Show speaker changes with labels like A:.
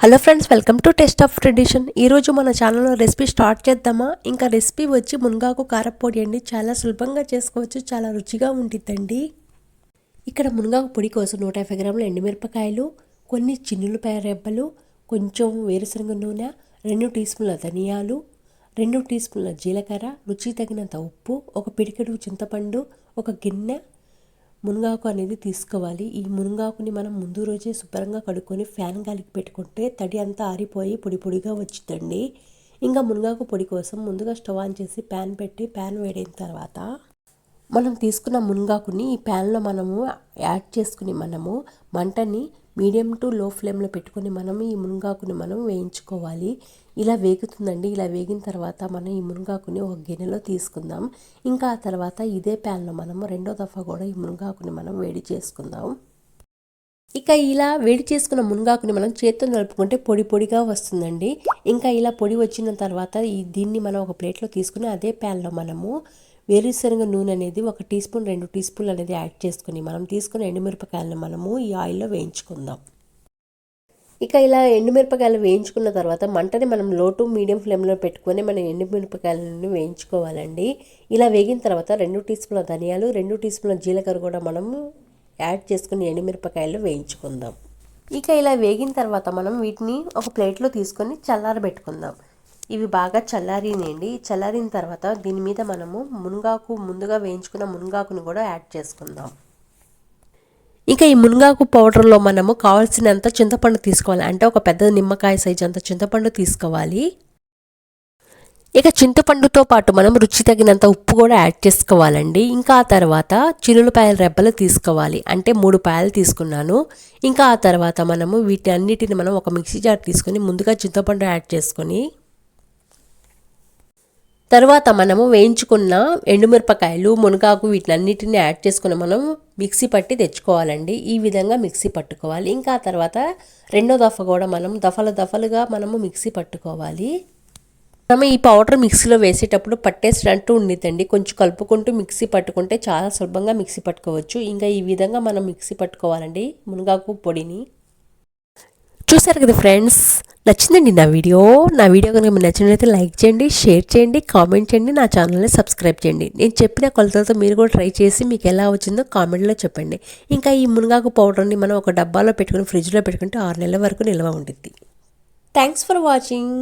A: Hello friends welcome to taste of tradition. ఈరోజు మన ఛానల్లో రెసిపీ స్టార్ట్ చేద్దామా? ఇంకా రెసిపీ వచ్చి మునగాకు కారపొడి అండి. చాలా సులభంగా చేసుకోవచ్చు చాలా రుచిగా ఉంటుందండి ఇక్కడ మునగాకు పొడి కోసం నూట యాభై గ్రాముల ఎండుమిరపకాయలు కొన్ని చిన్నులపాయ రెబ్బలు కొంచెం వేరుశనగ నూనె రెండు టీ స్పూన్ల ధనియాలు రెండు టీ స్పూన్ల జీలకర్ర రుచి తగినంత ఉప్పు ఒక పిడికెడు చింతపండు ఒక గిన్నె మునగాకు అనేది తీసుకోవాలి. ఈ మునగాకుని మనం ముందు రోజే శుభ్రంగా కడుక్కొని ఫ్యాన్ గాలికి పెట్టుకుంటే తడి అంతా ఆరిపోయి పొడి పొడిగా వచ్చిందండి. ఇంకా మునగాకు పొడి కోసం ముందుగా స్టవ్ ఆన్ చేసి ప్యాన్ పెట్టి ప్యాన్ వేడైన తర్వాత మనం తీసుకున్న మునగాకుని ఈ ప్యాన్లో మనము యాడ్ చేసుకుని మనము మంటని మీడియం టు లో ఫ్లేమ్లో పెట్టుకొని మనం ఈ మునగాకుని మనం వేయించుకోవాలి. ఇలా వేగుతుందండి. ఇలా వేగిన తర్వాత మనం ఈ మునగాకుని ఒక గిన్నెలో తీసుకుందాం. ఇంకా ఆ తర్వాత ఇదే ప్యాన్లో మనము రెండో దఫా కూడా ఈ మునగాకుని మనం వేడి చేసుకుందాం. ఇక ఇలా వేడి చేసుకున్న మునగాకుని మనం చేత్తో నలుపుకుంటే పొడి పొడిగా వస్తుందండి. ఇంకా ఇలా పొడి వచ్చిన తర్వాత ఈ దీన్ని మనం ఒక ప్లేట్లో తీసుకుని అదే ప్యాన్లో మనము వేరుశనగ నూనె అనేది ఒక టీ స్పూన్ రెండు టీ స్పూన్లు అనేది యాడ్ చేసుకుని మనం తీసుకున్న ఎండుమిరపకాయలను మనము ఈ ఆయిల్లో వేయించుకుందాం. ఇక ఇలా ఎండుమిరపకాయలు వేయించుకున్న తర్వాత మంటని మనం లో టు మీడియం ఫ్లేమ్లో పెట్టుకొని మనం ఎండుమిరపకాయలను వేయించుకోవాలండి. ఇలా వేగిన తర్వాత రెండు టీ స్పూన్ల ధనియాలు రెండు టీ స్పూన్ల జీలకర్ర కూడా మనము యాడ్ చేసుకుని ఎండుమిరపకాయలు వేయించుకుందాం. ఇక ఇలా వేగిన తర్వాత మనం వీటిని ఒక ప్లేట్లో తీసుకొని చల్లారబెట్టుకుందాం. ఇవి బాగా చల్లారినండి చల్లారిన తర్వాత దీని మీద మనము మునగాకు ముందుగా వేయించుకున్న మునగాకును కూడా యాడ్ చేసుకుందాం. ఇంకా ఈ మునగాకు పౌడర్లో మనము కావాల్సినంత చింతపండు తీసుకోవాలి. అంటే ఒక పెద్ద నిమ్మకాయ సైజ్ అంత చింతపండు తీసుకోవాలి. ఇక చింతపండుతో పాటు మనం రుచి తగినంత ఉప్పు కూడా యాడ్ చేసుకోవాలండి. ఇంకా ఆ తర్వాత చినులపాయల రెబ్బలు తీసుకోవాలి. అంటే మూడు పాయలు తీసుకున్నాను. ఇంకా ఆ తర్వాత మనము వీటి అన్నిటిని మనం ఒక మిక్సీ జార్ తీసుకొని ముందుగా చింతపండు యాడ్ చేసుకొని తర్వాత మనము వేయించుకున్న ఎండుమిరపకాయలు మునగాకు వీటినన్నిటిని యాడ్ చేసుకుని మనం మిక్సీ పట్టి తెచ్చుకోవాలండి. ఈ విధంగా మిక్సీ పట్టుకోవాలి. ఇంకా తర్వాత రెండో దఫ కూడా మనం దఫల దఫలుగా మనము మిక్సీ పట్టుకోవాలి. మనం ఈ పౌడర్ మిక్సీలో వేసేటప్పుడు పట్టేసినట్టు ఉండిద్దండి. కొంచెం కలుపుకుంటూ మిక్సీ పట్టుకుంటే చాలా సులభంగా మిక్సీ పట్టుకోవచ్చు. ఇంకా ఈ విధంగా మనం మిక్సీ పట్టుకోవాలండి. మునగాకు పొడిని చూసారు కదా ఫ్రెండ్స్? నచ్చిందండి నా వీడియో. నా వీడియో కనుక మీకు నచ్చినట్లయితే లైక్ చేయండి షేర్ చేయండి కామెంట్ చేయండి నా ఛానల్ని సబ్స్క్రైబ్ చేయండి. నేను చెప్పిన కొలతలతో మీరు కూడా ట్రై చేసి మీకు ఎలా వచ్చిందో కామెంట్లో చెప్పండి. ఇంకా ఈ మునగాకు పౌడర్ని మనం ఒక డబ్బాలో పెట్టుకుని ఫ్రిడ్జ్లో పెట్టుకుంటే ఆరు నెలల వరకు నిల్వ ఉంటుంది థ్యాంక్స్ ఫర్ వాచింగ్.